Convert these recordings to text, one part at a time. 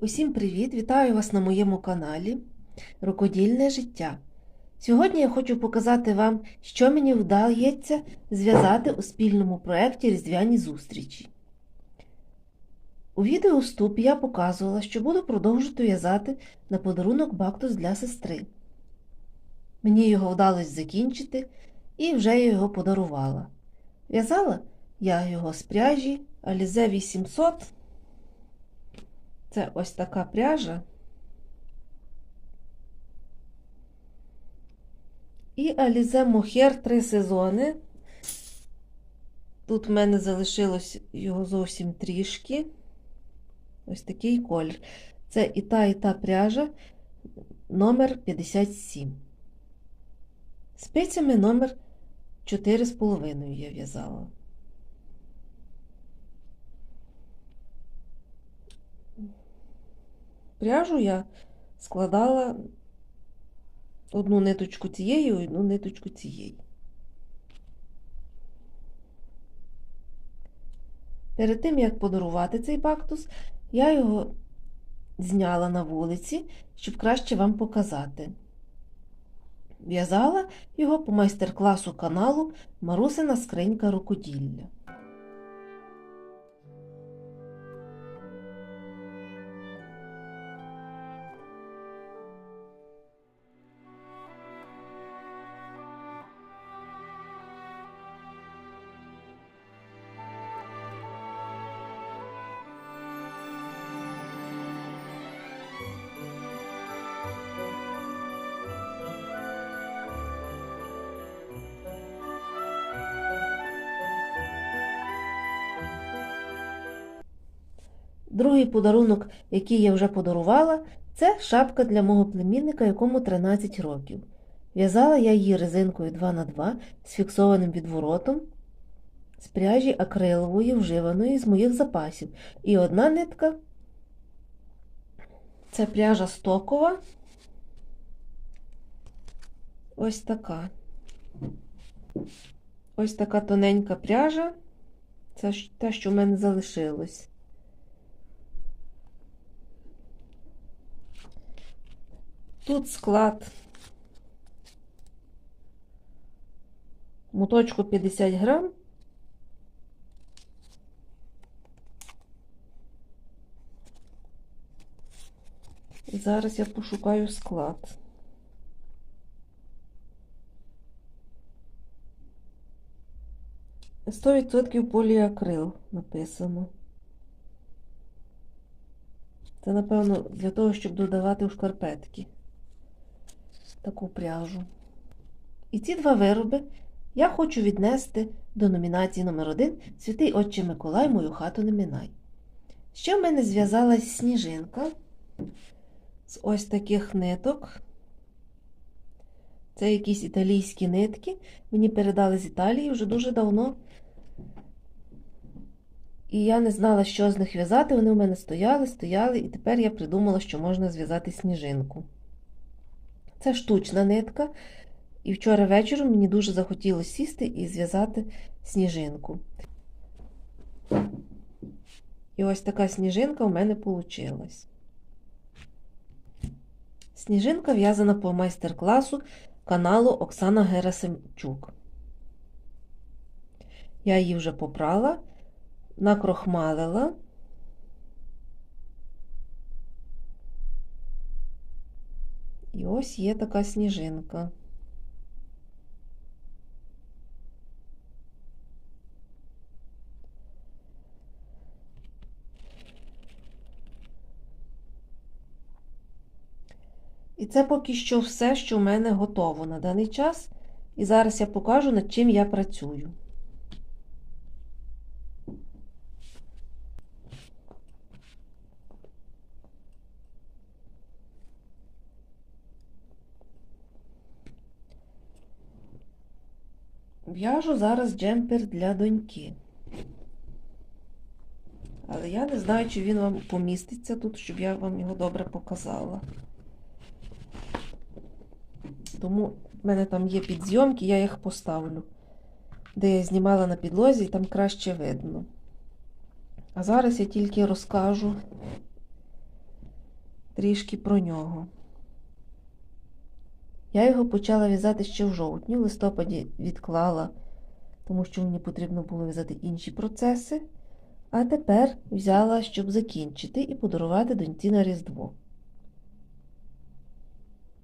Усім привіт! Вітаю вас на моєму каналі Рукодільне життя. Сьогодні я хочу показати вам, що мені вдається зв'язати у спільному проєкті Різдвяні зустрічі. У відео вступ я показувала, що буду продовжувати в'язати на подарунок бактус для сестри. Мені його вдалося закінчити, і вже я його подарувала. В'язала я його з пряжі Alize 800. Це ось така пряжа. І Alize Mohair три сезони. Тут в мене залишилось його зовсім трішки. Ось такий колір. Це і та, і та пряжа номер 57. Спицями номер 4,5 я в'язала. Пряжу я складала одну ниточку цієї, одну ниточку цієї. Перед тим, як подарувати цей бактус, я його зняла на вулиці, щоб краще вам показати. В'язала його по майстер-класу каналу Марусина скринька рукоділля. Другий подарунок, який я вже подарувала, це шапка для мого племінника, якому 13 років. В'язала я її резинкою 2х2 з фіксованим відворотом з пряжі акрилової, вживаної з моїх запасів. І одна нитка це пряжа стокова. Ось така. Ось така тоненька пряжа. Це те, що в мене залишилось. Тут склад моточку 50 грам. І зараз я пошукаю склад. Сто відсотків поліакрил написано. Це, напевно, для того, щоб додавати у шкарпетки таку пряжу. І ці два вироби я хочу віднести до номінації номер 1 Святий Отче Миколай, мою хату не минай. Ще в мене зв'язалась сніжинка з ось таких ниток. Це якісь італійські нитки. Мені передали з Італії вже дуже давно. І я не знала, що з них в'язати. Вони у мене стояли, стояли, і тепер я придумала, що можна зв'язати сніжинку. Це штучна нитка. І вчора вечором мені дуже захотілося сісти і зв'язати сніжинку. І ось така сніжинка у мене вийшла. Сніжинка в'язана по майстер-класу каналу Оксана Герасимчук. Я її вже попрала, накрохмалила. І ось є така сніжинка. І це поки що все, що в мене готово на даний час. І зараз я покажу, над чим я працюю. В'яжу зараз джемпер для доньки. Але я не знаю, чи він вам поміститься тут, щоб я вам його добре показала. Тому в мене там є підзйомки, я їх поставлю, де я знімала на підлозі, і там краще видно. А зараз я тільки розкажу, трішки про нього. Я його почала в'язати ще в жовтні, в листопаді відклала, тому що мені потрібно було в'язати інші процеси. А тепер взяла, щоб закінчити і подарувати доньці на Різдво.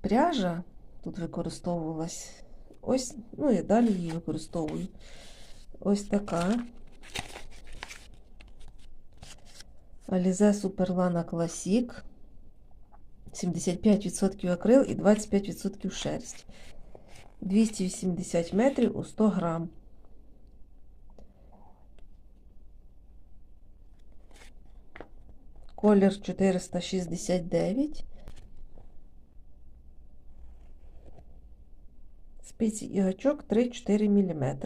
Пряжа тут використовувалась ось, ну і далі її використовую. Ось така. Alize Superlana Classic. 75% акрил і 25% шерсть. 280 метрів у 100 грам. Колір 469. Спиці і гачок 3-4 мм.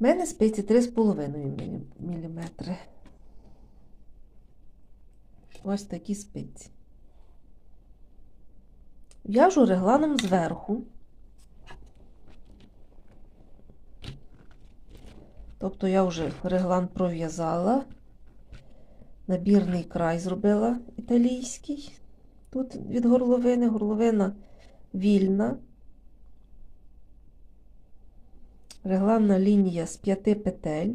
У мене спиці 3,5 мм. Ось такі спиці. В'яжу регланом зверху. Тобто я вже реглан пров'язала, набірний край зробила італійський. Тут від горловини, горловина вільна. Регланна лінія з п'яти петель.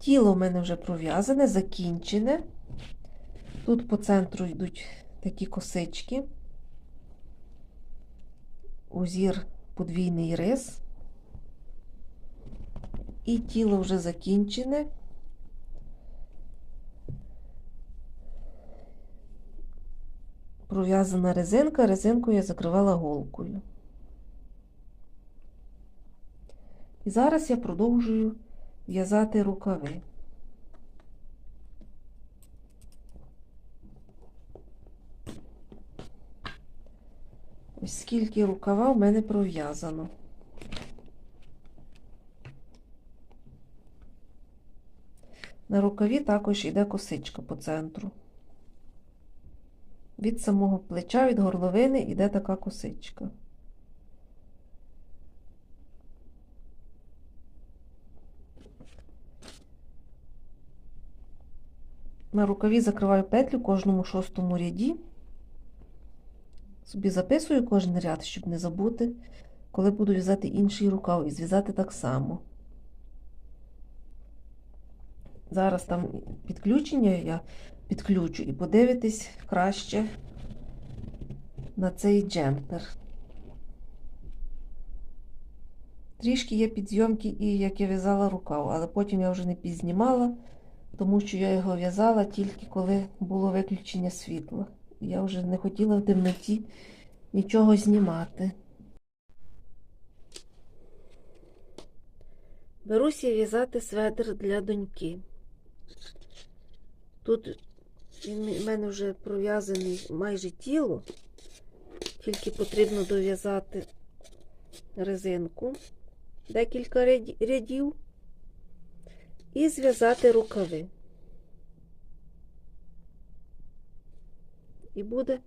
Тіло в мене вже пров'язане, закінчене. Тут по центру йдуть такі косички, узір подвійний рис. І тіло вже закінчене. Пров'язана резинка, резинку я закривала голкою. І зараз я продовжую в'язати рукави. Ось скільки рукава в мене пров'язано. На рукаві також йде косичка по центру. Від самого плеча, від горловини йде така косичка. На рукаві закриваю петлю кожному шостому ряді. Собі записую кожен ряд, щоб не забути, коли буду в'язати інший рукав і зв'язати так само. Зараз там підключення я підключу і подивитись краще на цей джемпер. Трішки є підйомки і як я в'язала рукав, але потім я вже не підзнімала, тому що я його в'язала тільки коли було виключення світла. Я вже не хотіла в темноті нічого знімати. Беруся в'язати светр для доньки. Тут в мене вже пров'язаний майже тіло, тільки потрібно дов'язати резинку декілька рядів і зв'язати рукави. І буде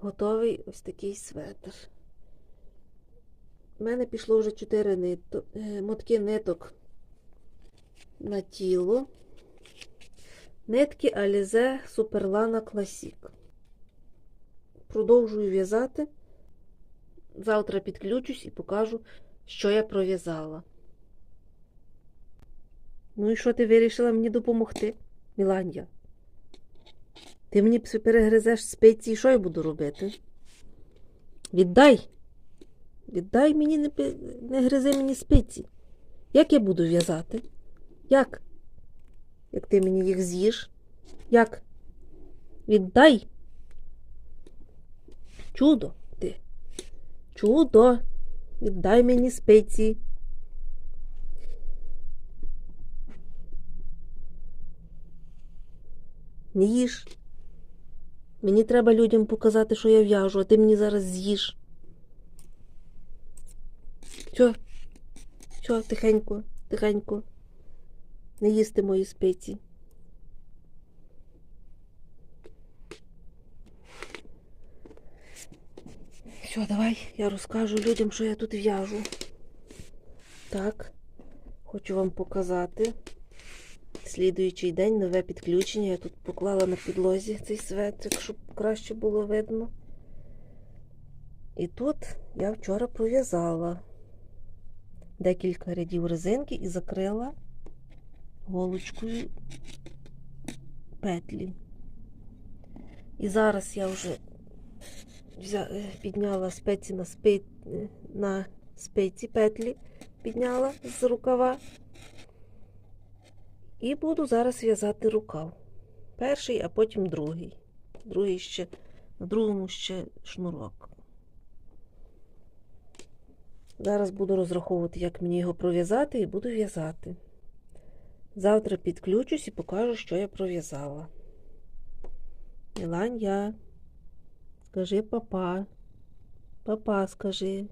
готовий ось такий светр. У мене пішло вже 4 ниток, мотки ниток на тіло. Нитки Alize Superlana Classic. Продовжую в'язати. Завтра підключусь і покажу, що я пров'язала. Ну і що ти вирішила мені допомогти, Міландія? Ти мені перегризеш спиці і що я буду робити? Віддай! Віддай мені, не, не гризи мені спиці. Як я буду в'язати? Як? Як ти мені їх з'їш? Як? Віддай? Чудо ти. Чудо. Віддай мені спиці. не їж. Мені треба людям показати, що я в'яжу, а ти мені зараз з'їж. Що? Що, тихенько, тихенько, не їсти мої спеці. Все, давай я розкажу людям, що я тут в'яжу. Так, хочу вам показати. Слідуючий день нове підключення. Я тут поклала на підлозі цей светрик, щоб краще було видно. І тут я вчора пров'язала декілька рядів резинки і закрила голочкою петлі. І зараз я вже е, підняла спеці на, спи... на спиці петлі, підняла з рукава. І буду зараз в'язати рукав. Перший, а потім другий. Другий ще, на другому ще шнурок. Зараз буду розраховувати, як мені його пров'язати, і буду в'язати. Завтра підключусь і покажу, що я пров'язала. Міланья, скажи папа. Папа, скажи.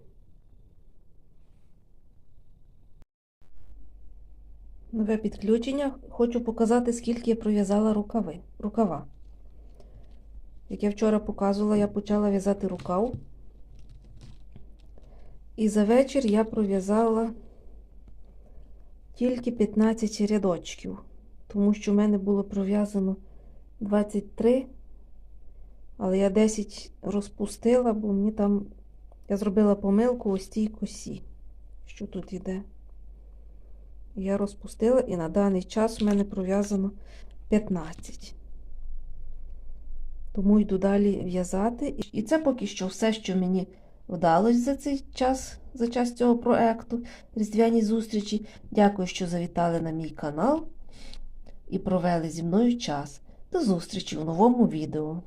Нове підключення. Хочу показати, скільки я пров'язала рукави, рукава. Як я вчора показувала, я почала в'язати рукав. І за вечір я пров'язала тільки 15 рядочків, тому що в мене було пров'язано 23, але я 10 розпустила, бо мені там я зробила помилку ось тій косі, що тут йде. Я розпустила і на даний час у мене пров'язано 15. Тому йду далі в'язати. І це поки що все, що мені вдалося за цей час, за час цього проекту Різдвяні зустрічі. Дякую, що завітали на мій канал і провели зі мною час. До зустрічі у новому відео.